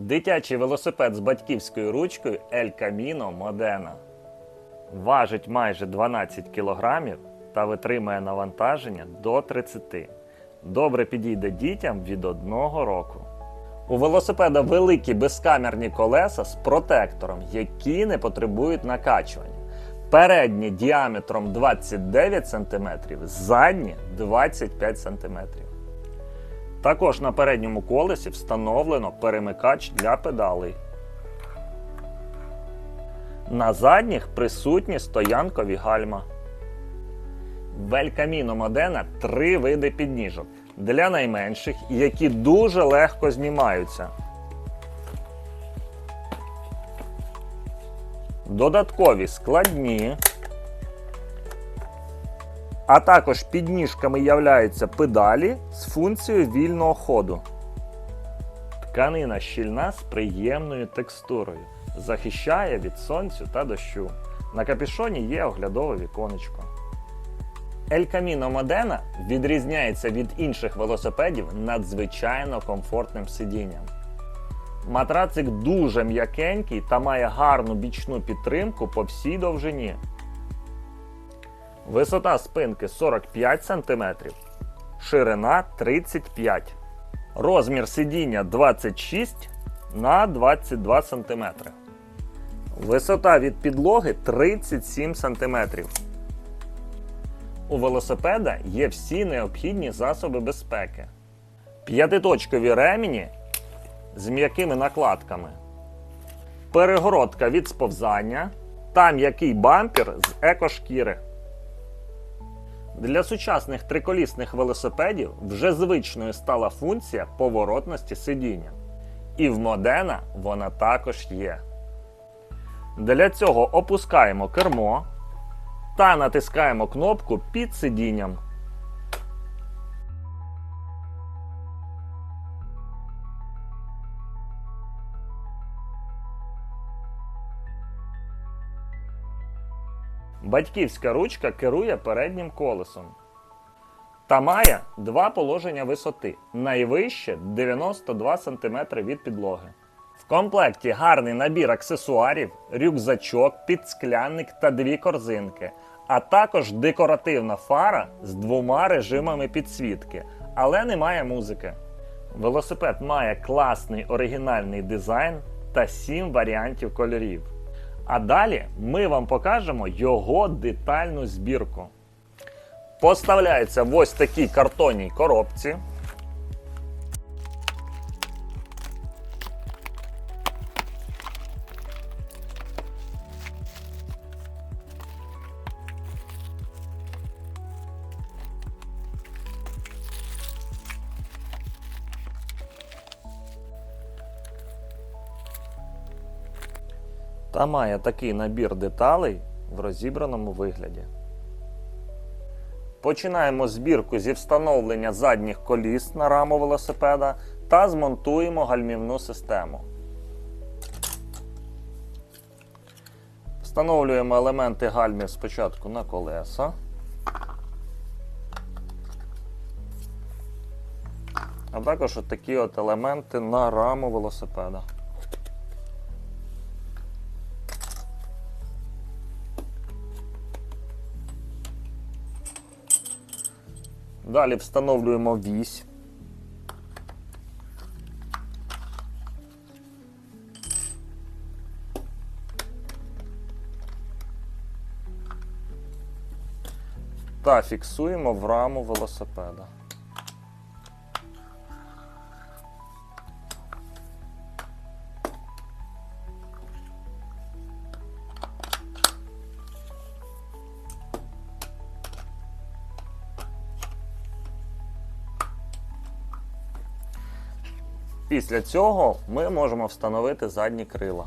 Дитячий велосипед з батьківською ручкою El Camino Modena. Важить майже 12 кг та витримує навантаження до 30 Добре підійде дітям від 1 року. У велосипеда великі безкамерні колеса з протектором, які не потребують накачування. Передні діаметром 29 см, задні 25 см. Також на передньому колесі встановлено перемикач для педалей. На задніх присутні стоянкові гальма. В El три види підніжок для найменших, які дуже легко знімаються. Додаткові складні. А також підніжками являються педалі з функцією вільного ходу. Тканина щільна з приємною текстурою. Захищає від сонцю та дощу. На капюшоні є оглядове віконечко. El Camino відрізняється від інших велосипедів надзвичайно комфортним сидінням. Матрацик дуже м'якенький та має гарну бічну підтримку по всій довжині. Висота спинки 45 см, ширина 35 Розмір сидіння 26 на 22 см. Висота від підлоги 37 см. У велосипеда є всі необхідні засоби безпеки. П'ятиточкові ремені з м'якими накладками. Перегородка від сповзання та м'який бампер з екошкіри. Для сучасних триколісних велосипедів вже звичною стала функція поворотності сидіння. І в Модена вона також є. Для цього опускаємо кермо та натискаємо кнопку під сидінням. Батьківська ручка керує переднім колесом. Та має два положення висоти. Найвище 92 см від підлоги. В комплекті гарний набір аксесуарів, рюкзачок, підсклянник та дві корзинки, а також декоративна фара з двома режимами підсвітки, але немає музики. Велосипед має класний оригінальний дизайн та 7 варіантів кольорів. А далі ми вам покажемо його детальну збірку. Поставляється в ось такій картонній коробці. Та має такий набір деталей в розібраному вигляді. Починаємо збірку зі встановлення задніх коліс на раму велосипеда та змонтуємо гальмівну систему. Встановлюємо елементи гальмів спочатку на колеса. А також от такі от елементи на раму велосипеда. Далі встановлюємо вісь. Та фіксуємо в раму велосипеда. Після цього ми можемо встановити задні крила.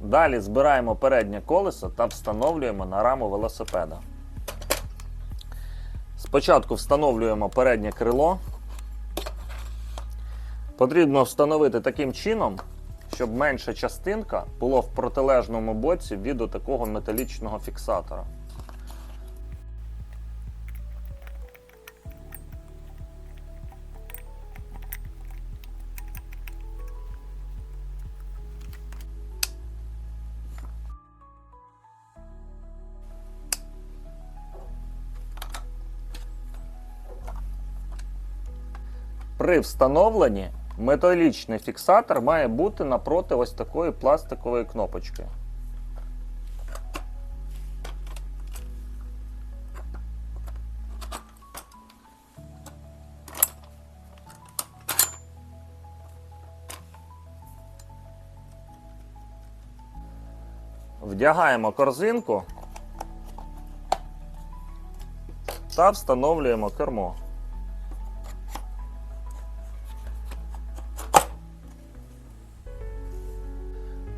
Далі збираємо переднє колесо та встановлюємо на раму велосипеда. Спочатку встановлюємо переднє крило. Потрібно встановити таким чином, щоб менша частинка була в протилежному боці від такого металічного фіксатора. При встановленні металічний фіксатор має бути напроти ось такої пластикової кнопочки. Вдягаємо корзинку та встановлюємо кермо.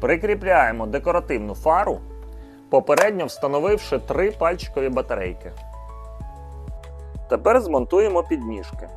Прикріпляємо декоративну фару, попередньо встановивши три пальчикові батарейки. Тепер змонтуємо підніжки.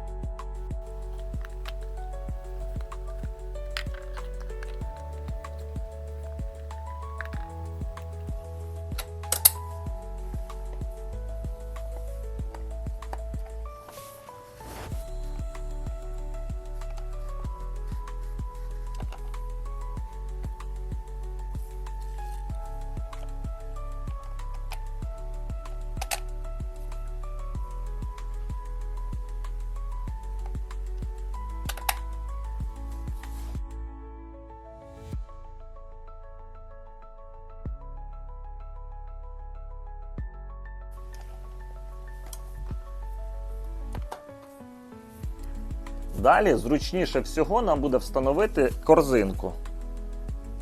Далі зручніше всього нам буде встановити корзинку.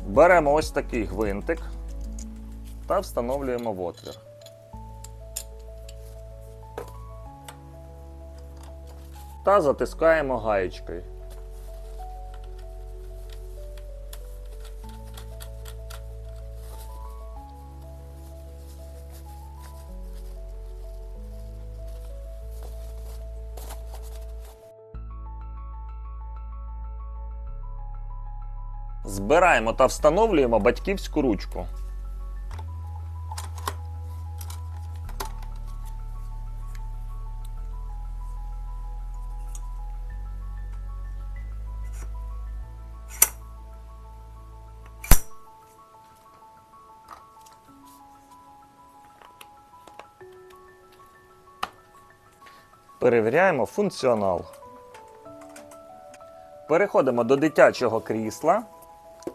Беремо ось такий гвинтик та встановлюємо в отвір. Та затискаємо гаєчкою. Збираємо та встановлюємо батьківську ручку. Перевіряємо функціонал. Переходимо до дитячого крісла,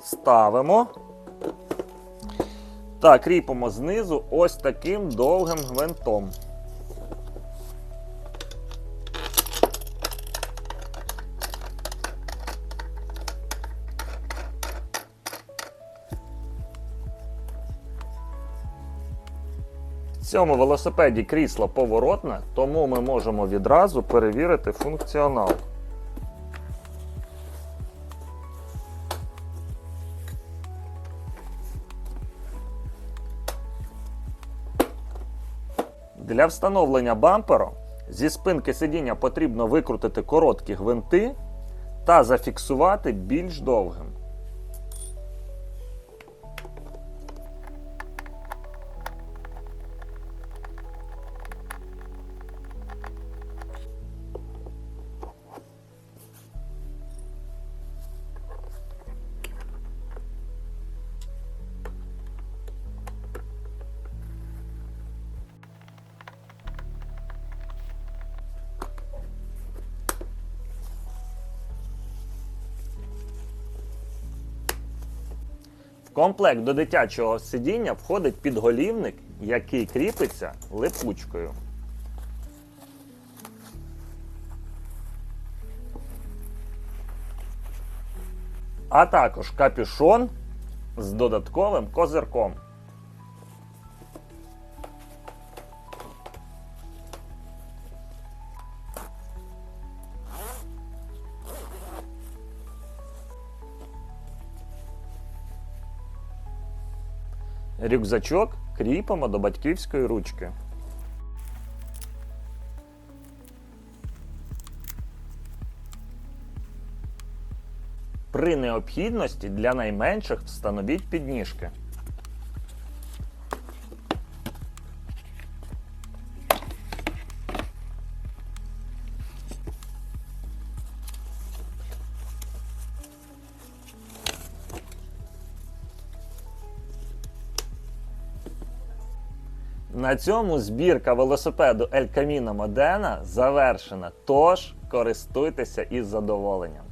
ставимо та кріпимо знизу ось таким довгим гвинтом. В цьому велосипеді крісло поворотне, тому ми можемо відразу перевірити функціонал. Для встановлення бамперу зі спинки сидіння потрібно викрутити короткі гвинти та зафіксувати більш довгим. Комплект до дитячого сидіння входить підголівник, який кріпиться липучкою. А також капюшон з додатковим козирком. Рюкзачок кріпимо до батьківської ручки. При необхідності для найменших встановіть підніжки. На цьому збірка велосипеду El Camino Modena завершена. Тож Користуйтеся із задоволенням.